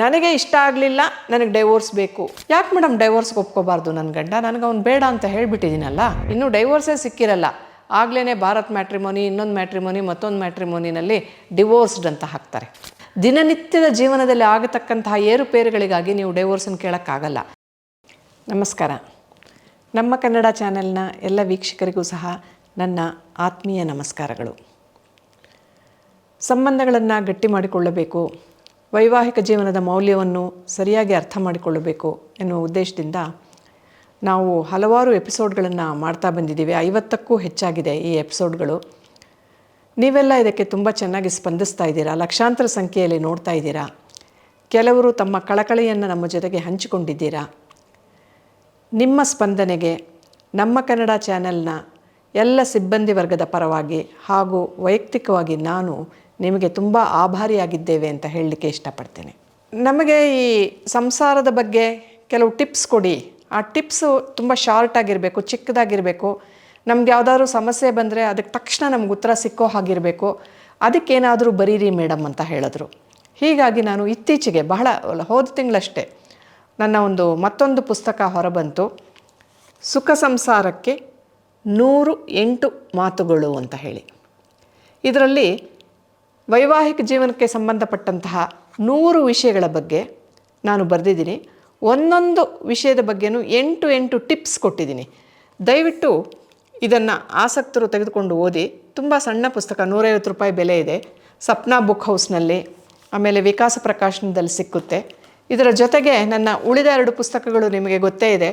ನನಗೆ ಇಷ್ಟ ಆಗಲಿಲ್ಲ, ನನಗೆ ಡೈವೋರ್ಸ್ ಬೇಕು. ಯಾಕೆ ಮೇಡಮ್ ಡೈವೋರ್ಸ್ಗೆ ಒಪ್ಕೋಬಾರ್ದು ನನ್ನ ಗಂಡ? ನನಗೆ ಅವ್ನು ಬೇಡ ಅಂತ ಹೇಳಿಬಿಟ್ಟಿದ್ದೀನಲ್ಲ ಇನ್ನೂ ಡೈವೋರ್ಸೇ ಸಿಕ್ಕಿರಲ್ಲ. ಆಗಲೇ ಭಾರತ್ ಮ್ಯಾಟ್ರಿಮೋನಿ ಇನ್ನೊಂದು ಮ್ಯಾಟ್ರಿಮೋನಿ ಮತ್ತೊಂದು ಮ್ಯಾಟ್ರಿಮೋನಿನಲ್ಲಿ ಡಿವೋರ್ಸ್ಡ್ ಅಂತ ಹಾಕ್ತಾರೆ. ದಿನನಿತ್ಯದ ಜೀವನದಲ್ಲಿ ಆಗತಕ್ಕಂತಹ ಏರುಪೇರುಗಳಿಗಾಗಿ ನೀವು ಡೈವೋರ್ಸನ್ನು ಕೇಳೋಕ್ಕಾಗಲ್ಲ. ನಮಸ್ಕಾರ. ನಮ್ಮ ಕನ್ನಡ ಚಾನೆಲ್ನ ಎಲ್ಲ ವೀಕ್ಷಕರಿಗೂ ಸಹ ನನ್ನ ಆತ್ಮೀಯ ನಮಸ್ಕಾರಗಳು. ಸಂಬಂಧಗಳನ್ನು ಗಟ್ಟಿ ಮಾಡಿಕೊಳ್ಳಬೇಕು. ವೈವಾಹಿಕ ಜೀವನದ ಮೌಲ್ಯವನ್ನು ಸರಿಯಾಗಿ ಅರ್ಥ ಮಾಡಿಕೊಳ್ಳಬೇಕು ಎನ್ನುವ ಉದ್ದೇಶದಿಂದ ನಾವು ಹಲವಾರು ಎಪಿಸೋಡ್ಗಳನ್ನು ಮಾಡ್ತಾ ಬಂದಿದ್ದೀವಿ. ಐವತ್ತಕ್ಕೂ ಹೆಚ್ಚಾಗಿದೆ ಈ ಎಪಿಸೋಡ್ಗಳು. ನೀವೆಲ್ಲ ಇದಕ್ಕೆ ತುಂಬ ಚೆನ್ನಾಗಿ ಸ್ಪಂದಿಸ್ತಾ ಇದ್ದೀರಾ? ಲಕ್ಷಾಂತರ ಸಂಖ್ಯೆಯಲ್ಲಿ ನೋಡ್ತಾ ಇದ್ದೀರಾ? ಕೆಲವರು ತಮ್ಮ ಕಳಕಳಿಯನ್ನು ನಮ್ಮ ಜೊತೆಗೆ ಹಂಚಿಕೊಂಡಿದ್ದೀರಾ? ನಿಮ್ಮ ಸ್ಪಂದನೆಗೆ ನಮ್ಮ ಕನ್ನಡ ಚಾನೆಲ್ನ ಎಲ್ಲ ಸಿಬ್ಬಂದಿ ವರ್ಗದ ಪರವಾಗಿ ಹಾಗೂ ವೈಯಕ್ತಿಕವಾಗಿ ನಾನು ನಿಮಗೆ ತುಂಬ ಆಭಾರಿಯಾಗಿದ್ದೇವೆ ಅಂತ ಹೇಳಲಿಕ್ಕೆ ಇಷ್ಟಪಡ್ತೇನೆ. ನಮಗೆ ಈ ಸಂಸಾರದ ಬಗ್ಗೆ ಕೆಲವು ಟಿಪ್ಸ್ ಕೊಡಿ. ಆ ಟಿಪ್ಸು ತುಂಬ ಶಾರ್ಟ್ ಆಗಿರಬೇಕು, ಚಿಕ್ಕದಾಗಿರಬೇಕು. ನಮ್ಗೆ ಯಾವುದಾದ್ರೂ ಸಮಸ್ಯೆ ಬಂದರೆ ಅದಕ್ಕೆ ತಕ್ಷಣ ನಮ್ಗೆ ಉತ್ತರ ಸಿಕ್ಕೋ ಹಾಗಿರಬೇಕು. ಅದಕ್ಕೇನಾದರೂ ಬರೀರಿ ಮೇಡಮ್ ಅಂತ ಹೇಳಿದ್ರು. ಹೀಗಾಗಿ ನಾನು ಇತ್ತೀಚೆಗೆ ಬಹಳ ಹೋದ ತಿಂಗಳಷ್ಟೇ ನನ್ನ ಒಂದು ಮತ್ತೊಂದು ಪುಸ್ತಕ ಹೊರಬಂತು. ಸುಖ ಸಂಸಾರಕ್ಕೆ ನೂರು ಎಂಟು ಮಾತುಗಳು ಅಂತ ಹೇಳಿ. ಇದರಲ್ಲಿ ವೈವಾಹಿಕ ಜೀವನಕ್ಕೆ ಸಂಬಂಧಪಟ್ಟಂತಹ ನೂರು ವಿಷಯಗಳ ಬಗ್ಗೆ ನಾನು ಬರೆದಿದ್ದೀನಿ. ಒಂದೊಂದು ವಿಷಯದ ಬಗ್ಗೆನೂ ಎಂಟು ಎಂಟು ಟಿಪ್ಸ್ ಕೊಟ್ಟಿದ್ದೀನಿ. ದಯವಿಟ್ಟು ಇದನ್ನು ಆಸಕ್ತರು ತೆಗೆದುಕೊಂಡು ಓದಿ, ತುಂಬ ಸಣ್ಣ ಪುಸ್ತಕ, ನೂರೈವತ್ತು ರೂಪಾಯಿ ಬೆಲೆ ಇದೆ. ಸಪ್ನಾ ಬುಕ್ ಹೌಸ್ನಲ್ಲಿ, ಆಮೇಲೆ ವಿಕಾಸ ಪ್ರಕಾಶನದಲ್ಲಿ ಸಿಕ್ಕುತ್ತೆ. ಇದರ ಜೊತೆಗೆ ನನ್ನ ಉಳಿದ ಎರಡು ಪುಸ್ತಕಗಳು ನಿಮಗೆ ಗೊತ್ತೇ ಇದೆ.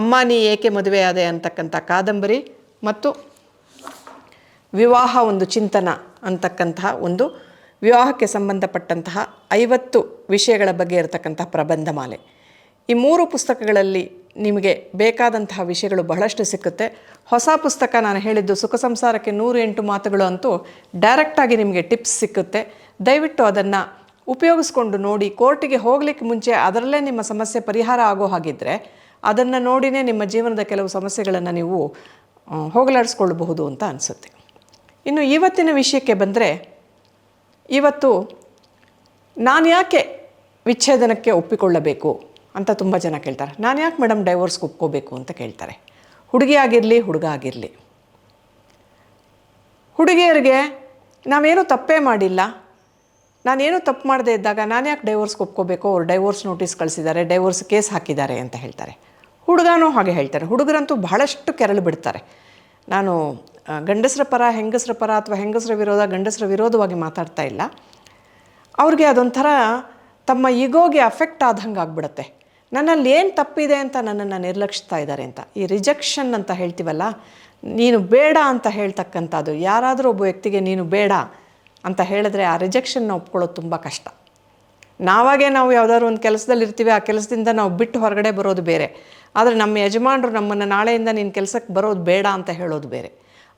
ಅಮ್ಮ ನೀ ಏಕೆ ಮದುವೆಯಾದೆ ಅಂತಕ್ಕಂಥ ಕಾದಂಬರಿ ಮತ್ತು ವಿವಾಹ ಒಂದು ಚಿಂತನ. ಅಂತಕ್ಕಂತಹ ಒಂದು ವಿವಾಹಕ್ಕೆ ಸಂಬಂಧಪಟ್ಟಂತಹ ಐವತ್ತು ವಿಷಯಗಳ ಬಗ್ಗೆ ಇರತಕ್ಕಂತಹ ಪ್ರಬಂಧ ಮಾಲೆ. ಈ ಮೂರು ಪುಸ್ತಕಗಳಲ್ಲಿ ನಿಮಗೆ ಬೇಕಾದಂತಹ ವಿಷಯಗಳು ಬಹಳಷ್ಟು ಸಿಕ್ಕುತ್ತೆ. ಹೊಸ ಪುಸ್ತಕ ನಾನು ಹೇಳಿದ್ದು ಸುಖ ಸಂಸಾರಕ್ಕೆ ನೂರು ಎಂಟು ಮಾತುಗಳು ಅಂತೂ ಡೈರೆಕ್ಟಾಗಿ ನಿಮಗೆ ಟಿಪ್ಸ್ ಸಿಕ್ಕುತ್ತೆ. ದಯವಿಟ್ಟು ಅದನ್ನು ಉಪಯೋಗಿಸ್ಕೊಂಡು ನೋಡಿ, ಕೋರ್ಟಿಗೆ ಹೋಗಲಿಕ್ಕೆ ಮುಂಚೆ ಅದರಲ್ಲೇ ನಿಮ್ಮ ಸಮಸ್ಯೆ ಪರಿಹಾರ ಆಗೋ ಹಾಗಿದ್ದರೆ ಅದನ್ನು ನೋಡಿನೇ ನಿಮ್ಮ ಜೀವನದ ಕೆಲವು ಸಮಸ್ಯೆಗಳನ್ನು ನೀವು ಹೋಗಲಾಡಿಸ್ಕೊಳ್ಬಹುದು ಅಂತ ಅನಿಸುತ್ತೆ. ಇನ್ನು ಇವತ್ತಿನ ವಿಷಯಕ್ಕೆ ಬಂದರೆ, ಇವತ್ತು ನಾನು ಯಾಕೆ ವಿಚ್ಛೇದನಕ್ಕೆ ಒಪ್ಪಿಕೊಳ್ಳಬೇಕು ಅಂತ ತುಂಬ ಜನ ಕೇಳ್ತಾರೆ. ನಾನು ಯಾಕೆ ಮೇಡಮ್ ಡೈವೋರ್ಸ್ಗೆ ಒಪ್ಕೋಬೇಕು ಅಂತ ಕೇಳ್ತಾರೆ. ಹುಡುಗಿ ಆಗಿರಲಿ, ಹುಡುಗ ಆಗಿರಲಿ. ಹುಡುಗಿಯರಿಗೆ ನಾವೇನು ತಪ್ಪೇ ಮಾಡಿಲ್ಲ. ನಾನೇನು ತಪ್ಪು ಮಾಡದೇ ಇದ್ದಾಗ ನಾನು ಯಾಕೆ ಡೈವೋರ್ಸ್ಗೆ ಒಪ್ಕೋಬೇಕು? ಅವ್ರು ಡೈವೋರ್ಸ್ ನೋಟಿಸ್ ಕಳಿಸಿದ್ದಾರೆ ಡೈವೋರ್ಸ್ ಕೇಸ್ ಹಾಕಿದ್ದಾರೆ ಅಂತ ಹೇಳ್ತಾರೆ. ಹುಡುಗನೂ ಹಾಗೆ ಹೇಳ್ತಾರೆ. ಹುಡುಗರಂತೂ ಬಹಳಷ್ಟು ಕೆರಳು ಬಿಡ್ತಾರೆ. ನಾನು ಗಂಡಸರ ಪರ, ಹೆಂಗಸರ ಪರ ಅಥವಾ ಹೆಂಗಸರ ವಿರೋಧ, ಗಂಡಸರ ವಿರೋಧವಾಗಿ ಮಾತಾಡ್ತಾ ಇಲ್ಲ. ಅವ್ರಿಗೆ ಅದೊಂಥರ ತಮ್ಮ ಈಗೋಗೆ ಅಫೆಕ್ಟ್ ಆದಂಗೆ ಆಗ್ಬಿಡುತ್ತೆ. ನನ್ನಲ್ಲಿ ಏನು ತಪ್ಪಿದೆ ಅಂತ ನನ್ನನ್ನು ನಿರ್ಲಕ್ಷಿಸ್ತಾ ಇದ್ದಾರೆ ಅಂತ. ಈ ರಿಜೆಕ್ಷನ್ ಅಂತ ಹೇಳ್ತೀವಲ್ಲ, ನೀನು ಬೇಡ ಅಂತ ಹೇಳ್ತಕ್ಕಂಥದ್ದು, ಯಾರಾದರೂ ಒಬ್ಬ ವ್ಯಕ್ತಿಗೆ ನೀನು ಬೇಡ ಅಂತ ಹೇಳಿದ್ರೆ ಆ ರಿಜೆಕ್ಷನ್ನ ಒಪ್ಕೊಳ್ಳೋದು ತುಂಬ ಕಷ್ಟ. ನಾವಾಗೇ ನಾವು ಯಾವುದಾದ್ರು ಒಂದು ಕೆಲಸದಲ್ಲಿ ಇರ್ತೀವಿ ಆ ಕೆಲಸದಿಂದ ನಾವು ಬಿಟ್ಟು ಹೊರಗಡೆ ಬರೋದು ಬೇರೆ. ಆದರೆ ನಮ್ಮ ಯಜಮಾನರು ನಮ್ಮನ್ನು ನಾಳೆಯಿಂದ ನಿನ್ನ ಕೆಲಸಕ್ಕೆ ಬರೋದು ಬೇಡ ಅಂತ ಹೇಳೋದು ಬೇರೆ.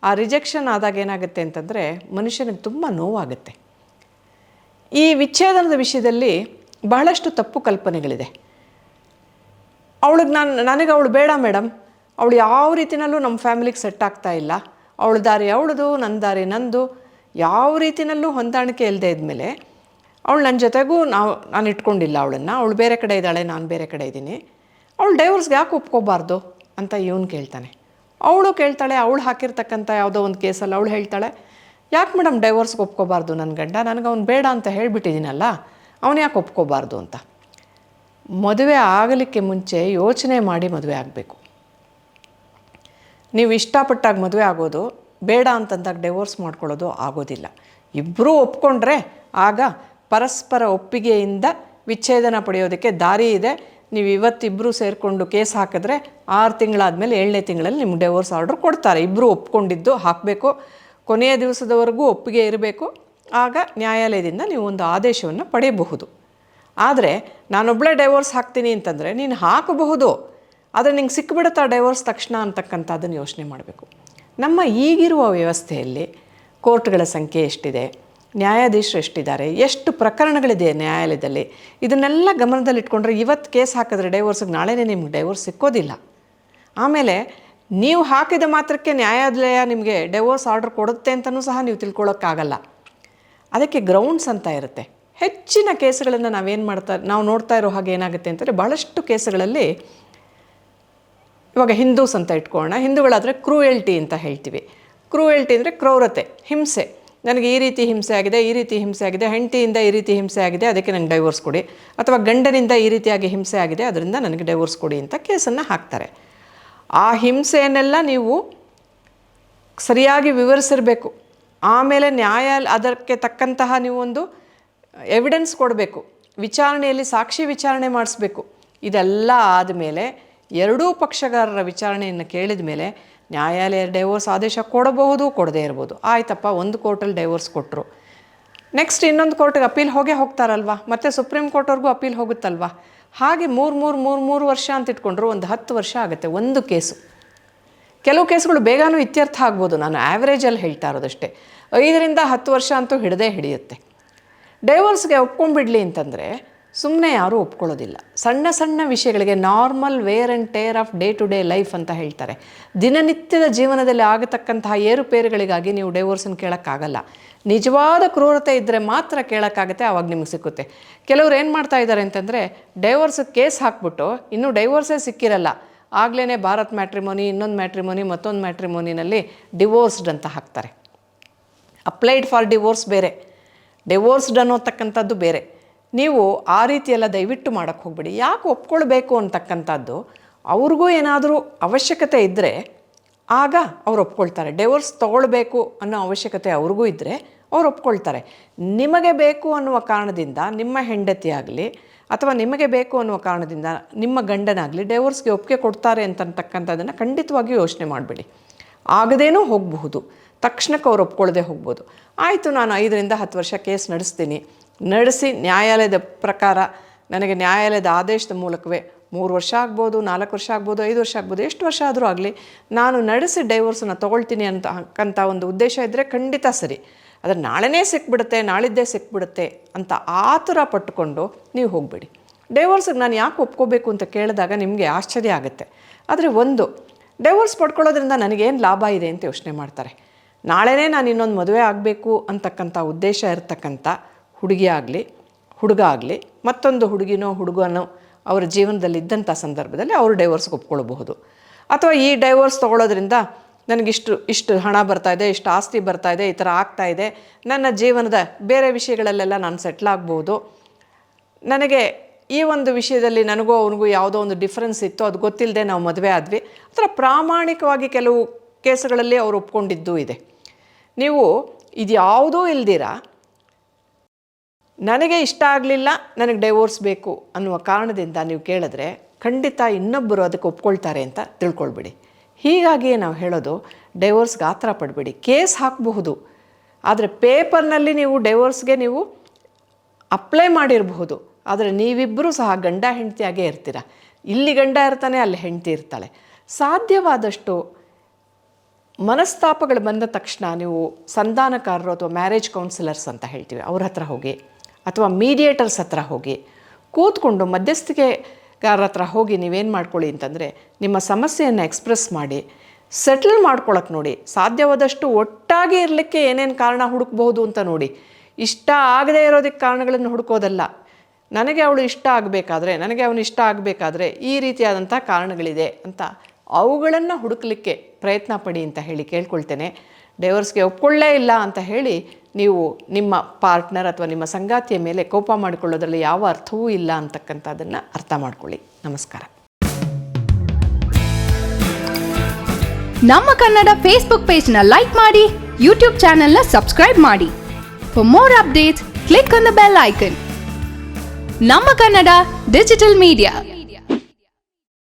ಆ ರಿಜೆಕ್ಷನ್ ಆದಾಗ ಏನಾಗುತ್ತೆ ಅಂತಂದರೆ ಮನುಷ್ಯನಿಗೆ ತುಂಬ ನೋವಾಗುತ್ತೆ. ಈ ವಿಚ್ಛೇದನದ ವಿಷಯದಲ್ಲಿ ಬಹಳಷ್ಟು ತಪ್ಪು ಕಲ್ಪನೆಗಳಿದೆ. ಅವಳಿಗೆ ನಾನು, ನನಗೆ ಅವಳು ಬೇಡ ಮೇಡಮ್ ಅವಳು ಯಾವ ರೀತಿನಲ್ಲೂ ನಮ್ಮ ಫ್ಯಾಮಿಲಿಗೆ ಸೆಟ್ ಆಗ್ತಾ ಇಲ್ಲ. ಅವಳ ದಾರಿ ಅವಳದು, ನನ್ನ ದಾರಿ ನಂದು. ಯಾವ ರೀತಿನಲ್ಲೂ ಹೊಂದಾಣಿಕೆ ಇಲ್ಲದೆ ಇದ್ಮೇಲೆ ಅವಳು ನನ್ನ ಜೊತೆಗೂ ನಾವು, ನಾನು ಇಟ್ಕೊಂಡಿಲ್ಲ ಅವಳನ್ನು. ಅವಳು ಬೇರೆ ಕಡೆ ಇದ್ದಾಳೆ, ನಾನು ಬೇರೆ ಕಡೆ ಇದ್ದೀನಿ. ಅವಳು ಡೈವರ್ಸ್ಗೆ ಯಾಕೆ ಒಪ್ಕೋಬಾರ್ದು ಅಂತ ಇವನು ಕೇಳ್ತಾನೆ. ಅವಳು ಕೇಳ್ತಾಳೆ, ಅವಳು ಹಾಕಿರ್ತಕ್ಕಂಥ ಯಾವುದೋ ಒಂದು ಕೇಸಲ್ಲಿ ಅವಳು ಹೇಳ್ತಾಳೆ, ಯಾಕೆ ಮೇಡಮ್ ಡೈವೋರ್ಸ್ಗೆ ಒಪ್ಕೋಬಾರ್ದು ನನ್ನ ಗಂಡ? ನನಗೆ ಅವ್ನು ಬೇಡ ಅಂತ ಹೇಳಿಬಿಟ್ಟಿದ್ದೀನಲ್ಲ ಅವನು ಯಾಕೆ ಒಪ್ಕೋಬಾರ್ದು ಅಂತ? ಮದುವೆ ಆಗಲಿಕ್ಕೆ ಮುಂಚೆ ಯೋಚನೆ ಮಾಡಿ ಮದುವೆ ಆಗಬೇಕು. ನೀವು ಇಷ್ಟಪಟ್ಟಾಗ ಮದುವೆ ಆಗೋದು, ಬೇಡ ಅಂತಂದಾಗ ಡೈವೋರ್ಸ್ ಮಾಡ್ಕೊಳ್ಳೋದು ಆಗೋದಿಲ್ಲ. ಇಬ್ಬರೂ ಒಪ್ಕೊಂಡ್ರೆ ಆಗ ಪರಸ್ಪರ ಒಪ್ಪಿಗೆಯಿಂದ ವಿಚ್ಛೇದನ ಪಡೆಯೋದಕ್ಕೆ ದಾರಿ ಇದೆ. ನೀವು ಇವತ್ತಿಬ್ಬರು ಸೇರಿಕೊಂಡು ಕೇಸ್ ಹಾಕಿದ್ರೆ ಆರು ತಿಂಗಳಾದಮೇಲೆ ಏಳನೇ ತಿಂಗಳಲ್ಲಿ ನಿಮ್ಗೆ ಡೈವೋರ್ಸ್ ಆರ್ಡರ್ ಕೊಡ್ತಾರೆ. ಇಬ್ಬರು ಒಪ್ಕೊಂಡಿದ್ದು ಹಾಕಬೇಕು. ಕೊನೆಯ ದಿವಸದವರೆಗೂ ಒಪ್ಪಿಗೆ ಇರಬೇಕು. ಆಗ ನ್ಯಾಯಾಲಯದಿಂದ ನೀವು ಒಂದು ಆದೇಶವನ್ನು ಪಡೆಯಬಹುದು. ಆದರೆ ನಾನೊಬ್ಬಳೇ ಡೈವೋರ್ಸ್ ಹಾಕ್ತೀನಿ ಅಂತಂದರೆ ನೀನು ಹಾಕಬಹುದು. ಆದರೆ ನಿಂಗೆ ಸಿಕ್ಕಿಬಿಡುತ್ತಾ ಡೈವೋರ್ಸ್ ತಕ್ಷಣ ಅಂತಕ್ಕಂಥದ್ದನ್ನು ಯೋಚನೆ ಮಾಡಬೇಕು. ನಮ್ಮ ಈಗಿರುವ ವ್ಯವಸ್ಥೆಯಲ್ಲಿ ಕೋರ್ಟ್ಗಳ ಸಂಖ್ಯೆ ಎಷ್ಟಿದೆ? ನ್ಯಾಯಾಧೀಶರು ಎಷ್ಟಿದ್ದಾರೆ? ಎಷ್ಟು ಪ್ರಕರಣಗಳಿದೆ ನ್ಯಾಯಾಲಯದಲ್ಲಿ? ಇದನ್ನೆಲ್ಲ ಗಮನದಲ್ಲಿಟ್ಕೊಂಡ್ರೆ ಇವತ್ತು ಕೇಸ್ ಹಾಕಿದ್ರೆ ಡೈವೋರ್ಸಿಗೆ ನಾಳೆನೇ ನಿಮ್ಗೆ ಡೈವೋರ್ಸ್ ಸಿಕ್ಕೋದಿಲ್ಲ. ಆಮೇಲೆ ನೀವು ಹಾಕಿದ ಮಾತ್ರಕ್ಕೆ ನ್ಯಾಯಾಲಯ ನಿಮಗೆ ಡೈವೋರ್ಸ್ ಆರ್ಡರ್ ಕೊಡುತ್ತೆ ಅಂತಲೂ ಸಹ ನೀವು ತಿಳ್ಕೊಳ್ಳೋಕ್ಕಾಗಲ್ಲ. ಅದಕ್ಕೆ ಗ್ರೌಂಡ್ಸ್ ಅಂತ ಇರುತ್ತೆ. ಹೆಚ್ಚಿನ ಕೇಸುಗಳನ್ನು ನಾವೇನು ಮಾಡ್ತಾ, ನಾವು ನೋಡ್ತಾ ಇರೋ ಹಾಗೆ ಏನಾಗುತ್ತೆ ಅಂತಂದರೆ ಭಾಳಷ್ಟು ಕೇಸುಗಳಲ್ಲಿ ಇವಾಗ ಹಿಂದೂಸ್ ಅಂತ ಇಟ್ಕೊಳ್ಳೋಣ. ಹಿಂದೂಗಳಾದರೆ ಕ್ರೂಯಲ್ಟಿ ಅಂತ ಹೇಳ್ತೀವಿ. ಕ್ರೂಯಲ್ಟಿ ಅಂದರೆ ಕ್ರೌರತೆ, ಹಿಂಸೆ. ನನಗೆ ಈ ರೀತಿ ಹಿಂಸೆ ಆಗಿದೆ, ಈ ರೀತಿ ಹಿಂಸೆ ಆಗಿದೆ, ಹೆಂಡತಿಯಿಂದ ಈ ರೀತಿ ಹಿಂಸೆ ಆಗಿದೆ, ಅದಕ್ಕೆ ನನಗೆ ಡೈವೋರ್ಸ್ ಕೊಡಿ. ಅಥವಾ ಗಂಡನಿಂದ ಈ ರೀತಿಯಾಗಿ ಹಿಂಸೆ ಆಗಿದೆ, ಅದರಿಂದ ನನಗೆ ಡೈವೋರ್ಸ್ ಕೊಡಿ ಅಂತ ಕೇಸನ್ನು ಹಾಕ್ತಾರೆ. ಆ ಹಿಂಸೆಯನ್ನೆಲ್ಲ ನೀವು ಸರಿಯಾಗಿ ವಿವರಿಸಿರಬೇಕು. ಆಮೇಲೆ ನ್ಯಾಯ, ಅದಕ್ಕೆ ತಕ್ಕಂತಹ ನೀವು ಒಂದು ಎವಿಡೆನ್ಸ್ ಕೊಡಬೇಕು. ವಿಚಾರಣೆಯಲ್ಲಿ ಸಾಕ್ಷಿ ವಿಚಾರಣೆ ಮಾಡಿಸ್ಬೇಕು. ಇದೆಲ್ಲ ಆದಮೇಲೆ ಎರಡೂ ಪಕ್ಷಗಾರರ ವಿಚಾರಣೆಯನ್ನು ಕೇಳಿದ ಮೇಲೆ ನ್ಯಾಯಾಲಯ ಡೈವೋರ್ಸ್ ಆದೇಶ ಕೊಡಬಹುದು, ಕೊಡದೇ ಇರ್ಬೋದು. ಆಯ್ತಪ್ಪ, ಒಂದು ಕೋರ್ಟಲ್ಲಿ ಡೈವೋರ್ಸ್ ಕೊಟ್ಟರು ನೆಕ್ಸ್ಟ್ ಇನ್ನೊಂದು ಕೋರ್ಟಿಗೆ ಅಪೀಲ್ ಹೋಗೇ ಹೋಗ್ತಾರಲ್ವ? ಮತ್ತು ಸುಪ್ರೀಂ ಕೋರ್ಟ್ವರೆಗೂ ಅಪೀಲ್ ಹೋಗುತ್ತಲ್ವ? ಹಾಗೆ ಮೂರು ಮೂರು ಮೂರು ಮೂರು ವರ್ಷ ಅಂತ ಇಟ್ಕೊಂಡ್ರು ಒಂದು ಹತ್ತು ವರ್ಷ ಆಗುತ್ತೆ, ಒಂದು ಕೇಸು ಕೆಲವು ಕೇಸುಗಳು ಬೇಗನೂ ಇತ್ಯರ್ಥ ಆಗ್ಬೋದು. ನಾನು ಆ್ಯಾವ್ರೇಜಲ್ಲಿ ಹೇಳ್ತಾ ಇರೋದಷ್ಟೇ. ಐದರಿಂದ ಹತ್ತು ವರ್ಷ ಅಂತೂ ಹಿಡದೇ ಹಿಡಿಯುತ್ತೆ. ಡೈವೋರ್ಸ್ಗೆ ಒಪ್ಕೊಂಡ್ಬಿಡ್ಲಿ ಅಂತಂದರೆ ಸುಮ್ಮನೆ ಯಾರೂ ಒಪ್ಕೊಳ್ಳೋದಿಲ್ಲ. ಸಣ್ಣ ಸಣ್ಣ ವಿಷಯಗಳಿಗೆ normal wear and tear of day to day life ಅಂತ ಹೇಳ್ತಾರೆ. ದಿನನಿತ್ಯದ ಜೀವನದಲ್ಲಿ ಆಗತಕ್ಕಂತಹ ಏರುಪೇರುಗಳಿಗಾಗಿ ನೀವು ಡೈವೋರ್ಸನ್ನು ಕೇಳೋಕ್ಕಾಗಲ್ಲ. ನಿಜವಾದ ಕ್ರೂರತೆ ಇದ್ದರೆ ಮಾತ್ರ ಕೇಳೋಕ್ಕಾಗತ್ತೆ ಆವಾಗ ನಿಮಗೆ ಸಿಕ್ಕುತ್ತೆ. ಕೆಲವ್ರು ಏನು ಮಾಡ್ತಾ ಇದ್ದಾರೆ ಅಂತಂದರೆ ಡೈವೋರ್ಸ್ ಕೇಸ್ ಹಾಕ್ಬಿಟ್ಟು ಇನ್ನೂ ಡೈವೋರ್ಸೇ ಸಿಕ್ಕಿರಲ್ಲ. ಆಗಲೇ ಭಾರತ್ ಮ್ಯಾಟ್ರಿಮೋನಿ ಇನ್ನೊಂದು ಮ್ಯಾಟ್ರಿಮೋನಿ ಮತ್ತೊಂದು ಮ್ಯಾಟ್ರಿಮೋನಿನಲ್ಲಿ ಡಿವೋರ್ಸ್ಡ್ ಅಂತ ಹಾಕ್ತಾರೆ. ಅಪ್ಲೈಡ್ ಫಾರ್ ಡಿವೋರ್ಸ್ ಬೇರೆ. ಡಿವೋರ್ಸ್ಡ್ ಅನ್ನೋತಕ್ಕಂಥದ್ದು ಬೇರೆ. ನೀವು ಆ ರೀತಿಯೆಲ್ಲ ದಯವಿಟ್ಟು ಮಾಡೋಕ್ಕೆ ಹೋಗ್ಬೇಡಿ. ಯಾಕೆ ಒಪ್ಕೊಳ್ಬೇಕು ಅಂತಕ್ಕಂಥದ್ದು? ಅವ್ರಿಗೂ ಏನಾದರೂ ಅವಶ್ಯಕತೆ ಇದ್ದರೆ ಆಗ ಅವ್ರು ಒಪ್ಕೊಳ್ತಾರೆ. ಡೆವೋರ್ಸ್ ತೊಗೊಳ್ಬೇಕು ಅನ್ನೋ ಅವಶ್ಯಕತೆ ಅವ್ರಿಗೂ ಇದ್ದರೆ ಅವ್ರು ಒಪ್ಕೊಳ್ತಾರೆ. ನಿಮಗೆ ಬೇಕು ಅನ್ನುವ ಕಾರಣದಿಂದ ನಿಮ್ಮ ಹೆಂಡತಿ ಆಗಲಿ ಅಥವಾ ನಿಮಗೆ ಬೇಕು ಅನ್ನುವ ಕಾರಣದಿಂದ ನಿಮ್ಮ ಗಂಡನಾಗಲಿ ಡೈವರ್ಸ್ಗೆ ಒಪ್ಪಿಗೆ ಕೊಡ್ತಾರೆ ಅಂತಕ್ಕಂಥದ್ದನ್ನು ಖಂಡಿತವಾಗಿಯೂ ಯೋಚನೆ ಮಾಡಬೇಡಿ. ಆಗದೇನೂ ಹೋಗಬಹುದು. ತಕ್ಷಣಕ್ಕೆ ಅವ್ರು ಒಪ್ಕೊಳ್ಳದೆ ಹೋಗ್ಬೋದು. ಆಯಿತು, ನಾನು ಐದರಿಂದ ಹತ್ತು ವರ್ಷ ಕೇಸ್ ನಡೆಸ್ತೀನಿ. ನಡೆಸಿ ನ್ಯಾಯಾಲಯದ ಪ್ರಕಾರ ನನಗೆ ನ್ಯಾಯಾಲಯದ ಆದೇಶದ ಮೂಲಕವೇ ಮೂರು ವರ್ಷ ಆಗ್ಬೋದು, ನಾಲ್ಕು ವರ್ಷ ಆಗ್ಬೋದು, ಐದು ವರ್ಷ ಆಗ್ಬೋದು, ಎಷ್ಟು ವರ್ಷ ಆದರೂ ಆಗಲಿ ನಾನು ನಡೆಸಿ ಡೈವೋರ್ಸನ್ನು ತೊಗೊಳ್ತೀನಿ ಅಂತ ಅಂತ ಒಂದು ಉದ್ದೇಶ ಇದ್ದರೆ ಖಂಡಿತ ಸರಿ. ಆದರೆ ನಾಳೆನೇ ಸಿಕ್ಬಿಡುತ್ತೆ, ನಾಳಿದ್ದೇ ಸಿಕ್ಬಿಡುತ್ತೆ ಅಂತ ಆತುರ ಪಟ್ಟುಕೊಂಡು ನೀವು ಹೋಗಬೇಡಿ. ಡೈವೋರ್ಸಿಗೆ ನಾನು ಯಾಕೆ ಒಪ್ಕೋಬೇಕು ಅಂತ ಕೇಳಿದಾಗ ನಿಮಗೆ ಆಶ್ಚರ್ಯ ಆಗುತ್ತೆ. ಆದರೆ ಒಂದು, ಡೈವೋರ್ಸ್ ಪಡ್ಕೊಳ್ಳೋದ್ರಿಂದ ನನಗೇನು ಲಾಭ ಇದೆ ಅಂತ ಯೋಚನೆ ಮಾಡ್ತಾರೆ. ನಾಳೆನೇ ನಾನು ಇನ್ನೊಂದು ಮದುವೆ ಆಗಬೇಕು ಅಂತಕ್ಕಂಥ ಉದ್ದೇಶ ಇರತಕ್ಕಂಥ ಹುಡುಗಿ ಆಗಲಿ, ಹುಡುಗ ಆಗಲಿ, ಮತ್ತೊಂದು ಹುಡುಗಿನೋ ಹುಡುಗನೋ ಅವರ ಜೀವನದಲ್ಲಿ ಇದ್ದಂಥ ಸಂದರ್ಭದಲ್ಲಿ ಅವರು ಡೈವರ್ಸ್ಗೆ ಒಪ್ಕೊಳ್ಬಹುದು. ಅಥವಾ ಈ ಡೈವೋರ್ಸ್ ತೊಗೊಳೋದ್ರಿಂದ ನನಗಿಷ್ಟು ಇಷ್ಟು ಹಣ ಬರ್ತಾ ಇದೆ, ಇಷ್ಟು ಆಸ್ತಿ ಬರ್ತಾ ಇದೆ, ಈ ಥರ ಆಗ್ತಾ ಇದೆ, ನನ್ನ ಜೀವನದ ಬೇರೆ ವಿಷಯಗಳಲ್ಲೆಲ್ಲ ನಾನು ಸೆಟ್ಲ್ ಆಗ್ಬೋದು. ನನಗೆ ಈ ಒಂದು ವಿಷಯದಲ್ಲಿ ನನಗೂ ಅವನಿಗೂ ಯಾವುದೋ ಒಂದು ಡಿಫ್ರೆನ್ಸ್ ಇತ್ತು ಅದು ಗೊತ್ತಿಲ್ಲದೆ ನಾವು ಮದುವೆ ಆದ್ವಿ. ಆ ಪ್ರಾಮಾಣಿಕವಾಗಿ ಕೆಲವು ಕೇಸುಗಳಲ್ಲಿ ಅವರು ಒಪ್ಕೊಂಡಿದ್ದೂ ಇದೆ. ನೀವು ಇದು ಯಾವುದೂ ಇಲ್ದಿರ ನನಗೆ ಇಷ್ಟ ಆಗಲಿಲ್ಲ, ನನಗೆ ಡೈವೋರ್ಸ್ ಬೇಕು ಅನ್ನುವ ಕಾರಣದಿಂದ ನೀವು ಕೇಳಿದ್ರೆ ಖಂಡಿತ ಇನ್ನೊಬ್ಬರು ಅದಕ್ಕೆ ಒಪ್ಕೊಳ್ತಾರೆ ಅಂತ ತಿಳ್ಕೊಳ್ಬೇಡಿ. ಹೀಗಾಗಿಯೇ ನಾವು ಹೇಳೋದು ಡೈವೋರ್ಸ್ಗೆ ಥರ ಪಡಬೇಡಿ. ಕೇಸ್ ಹಾಕಬಹುದು, ಆದರೆ ಪೇಪರ್ನಲ್ಲಿ ನೀವು ಡೈವೋರ್ಸ್ಗೆ ನೀವು ಅಪ್ಲೈ ಮಾಡಿರಬಹುದು, ಆದರೆ ನೀವಿಬ್ಬರೂ ಸಹ ಗಂಡ ಹೆಂಡತಿಯಾಗೇ ಇರ್ತೀರ? ಇಲ್ಲಿ ಗಂಡ ಇರ್ತಾನೆ, ಅಲ್ಲಿ ಹೆಂಡತಿ ಇರ್ತಾಳೆ. ಸಾಧ್ಯವಾದಷ್ಟು ಮನಸ್ತಾಪಗಳು ಬಂದ ತಕ್ಷಣ ನೀವು ಸಂಧಾನಕಾರರು ಅಥವಾ ಮ್ಯಾರೇಜ್ ಕೌನ್ಸಿಲರ್ಸ್ ಅಂತ ಹೇಳ್ತೀವಿ, ಅವ್ರ ಹತ್ರ ಹೋಗಿ. ಅಥವಾ ಮೀಡಿಯೇಟರ್ಸ್ ಹತ್ರ ಹೋಗಿ, ಕೂತ್ಕೊಂಡು ಮಧ್ಯಸ್ಥಿಕೆಗಾರ ಹತ್ರ ಹೋಗಿ ನೀವೇನು ಮಾಡ್ಕೊಳ್ಳಿ ಅಂತಂದರೆ, ನಿಮ್ಮ ಸಮಸ್ಯೆಯನ್ನು ಎಕ್ಸ್ಪ್ರೆಸ್ ಮಾಡಿ ಸೆಟಲ್ ಮಾಡ್ಕೊಳಕ್ಕೆ ನೋಡಿ, ಸಾಧ್ಯವಾದಷ್ಟು ಒಟ್ಟಾಗಿ ಇರಲಿಕ್ಕೆ ಏನೇನು ಕಾರಣ ಹುಡುಕ್ಬಹುದು ಅಂತ ನೋಡಿ. ಇಷ್ಟ ಆಗದೇ ಇರೋದಕ್ಕೆ ಕಾರಣಗಳನ್ನು ಹುಡುಕೋದಲ್ಲ. ನನಗೆ ಅವಳು ಇಷ್ಟ ಆಗಬೇಕಾದ್ರೆ, ನನಗೆ ಅವನು ಇಷ್ಟ ಆಗಬೇಕಾದ್ರೆ ಈ ರೀತಿಯಾದಂಥ ಕಾರಣಗಳಿದೆ ಅಂತ ಅವುಗಳನ್ನು ಹುಡುಕಲಿಕ್ಕೆ ಪ್ರಯತ್ನ ಪಡಿ ಅಂತ ಹೇಳಿ ಕೇಳ್ಕೊಳ್ತೇನೆ. ಡೈವರ್ಸ್ಗೆ ಒಪ್ಕೊಳ್ಳೇ ಇಲ್ಲ ಅಂತ ಹೇಳಿ ನೀವು ನಿಮ್ಮ ಪಾರ್ಟ್ನರ್ ಅಥವಾ ನಿಮ್ಮ ಸಂಗಾತಿಯ ಮೇಲೆ ಕೋಪ ಮಾಡಿಕೊಳ್ಳೋದ್ರಲ್ಲಿ ಯಾವ ಅರ್ಥವೂ ಇಲ್ಲ ಅಂತಕ್ಕಂಥದ್ದನ್ನು ಅರ್ಥ ಮಾಡ್ಕೊಳ್ಳಿ. ನಮಸ್ಕಾರ. ನಮ್ಮ ಕನ್ನಡ ಫೇಸ್ಬುಕ್ ಪೇಜ್ನ ಲೈಕ್ ಮಾಡಿ ಯೂಟ್ಯೂಬ್ ಚಾನೆಲ್ನ ಸಬ್ಸ್ಕ್ರೈಬ್ ಮಾಡಿ. For more updates click on the bell icon ನಮ್ಮ ಕನ್ನಡ ಡಿಜಿಟಲ್ ಮೀಡಿಯಾ